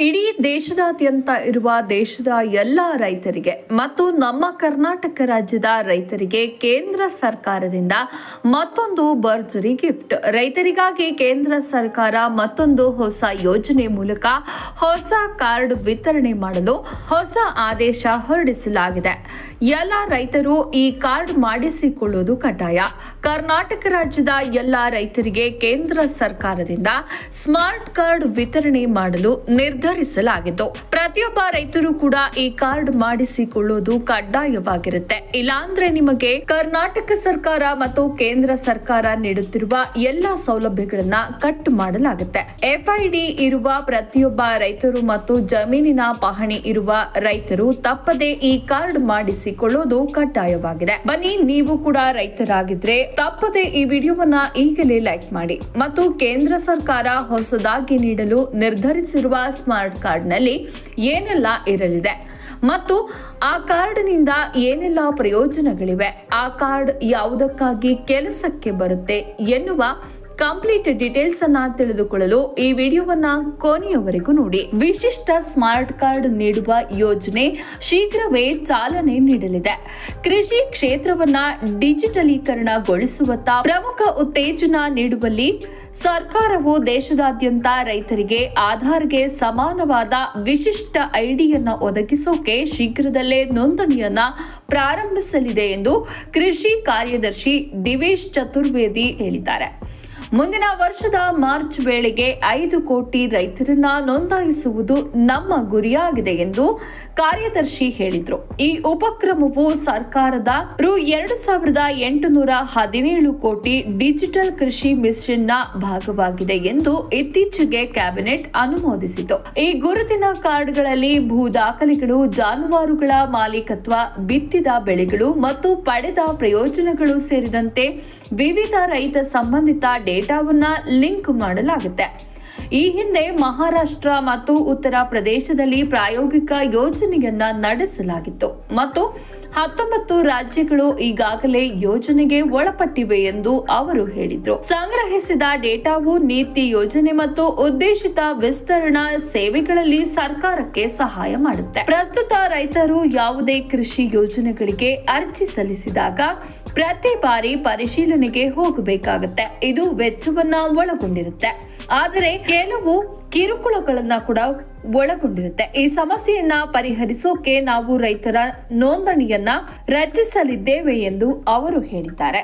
ಇಡೀ ದೇಶದಾದ್ಯಂತ ಇರುವ ದೇಶದ ಎಲ್ಲ ರೈತರಿಗೆ ಮತ್ತು ನಮ್ಮ ಕರ್ನಾಟಕ ರಾಜ್ಯದ ರೈತರಿಗೆ ಕೇಂದ್ರ ಸರ್ಕಾರದಿಂದ ಮತ್ತೊಂದು ಭರ್ಜರಿ ಗಿಫ್ಟ್. ರೈತರಿಗಾಗಿ ಕೇಂದ್ರ ಸರ್ಕಾರ ಮತ್ತೊಂದು ಹೊಸ ಯೋಜನೆ ಮೂಲಕ ಹೊಸ ಕಾರ್ಡ್ ವಿತರಣೆ ಮಾಡಲು ಹೊಸ ಆದೇಶ ಹೊರಡಿಸಲಾಗಿದೆ. ಎಲ್ಲ ರೈತರು ಈ ಕಾರ್ಡ್ ಮಾಡಿಸಿಕೊಳ್ಳುವುದು ಕಡ್ಡಾಯ. ಕರ್ನಾಟಕ ರಾಜ್ಯದ ಎಲ್ಲ ರೈತರಿಗೆ ಕೇಂದ್ರ ಸರ್ಕಾರದಿಂದ ಸ್ಮಾರ್ಟ್ ಕಾರ್ಡ್ ವಿತರಣೆ ಮಾಡಲು ನಿರ್ಧರಿಸಲಾಗಿದ್ದು, ಪ್ರತಿಯೊಬ್ಬ ರೈತರು ಕೂಡ ಈ ಕಾರ್ಡ್ ಮಾಡಿಸಿಕೊಳ್ಳುವುದು ಕಡ್ಡಾಯವಾಗಿರುತ್ತೆ. ಇಲ್ಲಾಂದ್ರೆ ನಿಮಗೆ ಕರ್ನಾಟಕ ಸರ್ಕಾರ ಮತ್ತು ಕೇಂದ್ರ ಸರ್ಕಾರ ನೀಡುತ್ತಿರುವ ಎಲ್ಲಾ ಸೌಲಭ್ಯಗಳನ್ನ ಕಟ್ ಮಾಡಲಾಗುತ್ತೆ. ಎಫ್ಐಡಿ ಇರುವ ಪ್ರತಿಯೊಬ್ಬ ರೈತರು ಮತ್ತು ಜಮೀನಿನ ಪಹಣಿ ಇರುವ ರೈತರು ತಪ್ಪದೆ ಈ ಕಾರ್ಡ್ ಮಾಡಿಸಿಕೊಳ್ಳುವುದು ಕಡ್ಡಾಯವಾಗಿದೆ. ಬನ್ನಿ, ನೀವು ಕೂಡ ರೈತರಾಗಿದ್ರೆ ತಪ್ಪದೆ ಈ ವಿಡಿಯೋವನ್ನ ಈಗಲೇ ಲೈಕ್ ಮಾಡಿ ಮತ್ತು ಕೇಂದ್ರ ಸರ್ಕಾರ ಹೊಸದಾಗಿ ನೀಡಲು ನಿರ್ಧರಿಸಿರುವ ಸ್ಮಾರ್ಟ್ ಕಾರ್ಡ್ನಲ್ಲಿ ಏನೆಲ್ಲ ಇರಲಿದೆ? ಮತ್ತು ಆ ಕಾರ್ಡ್ನಿಂದ ಏನೆಲ್ಲ ಪ್ರಯೋಜನಗಳಿವೆ? ಆ ಕಾರ್ಡ್ ಯಾವುದಕ್ಕಾಗಿ ಕೆಲಸಕ್ಕೆ ಬರುತ್ತೆ ಎನ್ನುವ ಕಂಪ್ಲೀಟ್ ಡೀಟೇಲ್ಸ್ ಅನ್ನ ತಿಳಿದುಕೊಳ್ಳಲು ಈ ವಿಡಿಯೋವನ್ನ ಕೊನೆಯವರೆಗೂ ನೋಡಿ. ವಿಶಿಷ್ಟ ಸ್ಮಾರ್ಟ್ ಕಾರ್ಡ್ ನೀಡುವ ಯೋಜನೆ ಶೀಘ್ರವೇ ಚಾಲನೆ ನೀಡಲಿದೆ. ಕೃಷಿ ಕ್ಷೇತ್ರವನ್ನ ಡಿಜಿಟಲೀಕರಣಗೊಳಿಸುವತ್ತ ಪ್ರಮುಖ ಉತ್ತೇಜನ ನೀಡುವಲ್ಲಿ ಸರ್ಕಾರವು ದೇಶದಾದ್ಯಂತ ರೈತರಿಗೆ ಆಧಾರ್ಗೆ ಸಮಾನವಾದ ವಿಶಿಷ್ಟ ಐಡಿಯನ್ನು ಒದಗಿಸೋಕೆ ಶೀಘ್ರದಲ್ಲೇ ನೋಂದಣಿಯನ್ನ ಪ್ರಾರಂಭಿಸಲಿದೆ ಎಂದು ಕೃಷಿ ಕಾರ್ಯದರ್ಶಿ ದಿವೇಶ್ ಚತುರ್ವೇದಿ ಹೇಳಿದ್ದಾರೆ. ಮುಂದಿನ ವರ್ಷದ ಮಾರ್ಚ್ ವೇಳೆಗೆ ಐದು ಕೋಟಿ ರೈತರನ್ನ ನೋಂದಾಯಿಸುವುದು ನಮ್ಮ ಗುರಿಯಾಗಿದೆ ಎಂದು ಕಾರ್ಯದರ್ಶಿ ಹೇಳಿದರು. ಈ ಉಪಕ್ರಮವು ಸರ್ಕಾರದ ರು ಎರಡು ಸಾವಿರದ ಎಂಟುನೂರ ಹದಿನೇಳು ಕೋಟಿ ಡಿಜಿಟಲ್ ಕೃಷಿ ಮಿಷನ್ನ ಭಾಗವಾಗಿದೆ ಎಂದು ಇತ್ತೀಚೆಗೆ ಕ್ಯಾಬಿನೆಟ್ ಅನುಮೋದಿಸಿತು ಈ ಗುರುತಿನ ಕಾರ್ಡ್ಗಳಲ್ಲಿ ಭೂ ದಾಖಲೆಗಳು, ಜಾನುವಾರುಗಳ ಮಾಲೀಕತ್ವ, ಬಿತ್ತಿದ ಬೆಳೆಗಳು ಮತ್ತು ಪಡೆದ ಪ್ರಯೋಜನಗಳು ಸೇರಿದಂತೆ ವಿವಿಧ ರೈತ ಸಂಬಂಧಿತ ಡೇಟಾವನ್ನ ಲಿಂಕ್ ಮಾಡಲಾಗುತ್ತೆ. ಈ ಹಿಂದೆ ಮಹಾರಾಷ್ಟ್ರ ಮತ್ತು ಉತ್ತರ ಪ್ರದೇಶದಲ್ಲಿ ಪ್ರಾಯೋಗಿಕ ಯೋಜನೆಯನ್ನ ನಡೆಸಲಾಗಿತ್ತು. ಮತ್ತು ಹತ್ತೊಂಬತ್ತು ರಾಜ್ಯಗಳು ಈಗಾಗಲೇ ಯೋಜನೆಗೆ ಒಳಪಟ್ಟಿವೆ ಎಂದು ಅವರು ಹೇಳಿದ್ರು. ಸಂಗ್ರಹಿಸಿದ ಡೇಟಾವು ನೀತಿ ಯೋಜನೆ ಮತ್ತು ಉದ್ದೇಶಿತ ವಿಸ್ತರಣಾ ಸೇವೆಗಳಲ್ಲಿ ಸರ್ಕಾರಕ್ಕೆ ಸಹಾಯ ಮಾಡುತ್ತೆ. ಪ್ರಸ್ತುತ ರೈತರು ಯಾವುದೇ ಕೃಷಿ ಯೋಜನೆಗಳಿಗೆ ಅರ್ಜಿ ಸಲ್ಲಿಸಿದಾಗ ಪ್ರತಿ ಬಾರಿ ಪರಿಶೀಲನೆಗೆ ಹೋಗಬೇಕಾಗುತ್ತೆ. ಇದು ವೆಚ್ಚವನ್ನ ಒಳಗೊಂಡಿರುತ್ತೆ. ಆದರೆ ಕೆಲವು ಕಿರುಕುಳಗಳನ್ನ ಕೂಡ ಒಳಗೊಂಡಿರುತ್ತೆ. ಈ ಸಮಸ್ಯೆಯನ್ನ ಪರಿಹರಿಸೋಕೆ ನಾವು ರೈತರ ನೋಂದಣಿಯನ್ನ ರಚಿಸಲಿದ್ದೇವೆ ಎಂದು ಅವರು ಹೇಳಿದ್ದಾರೆ.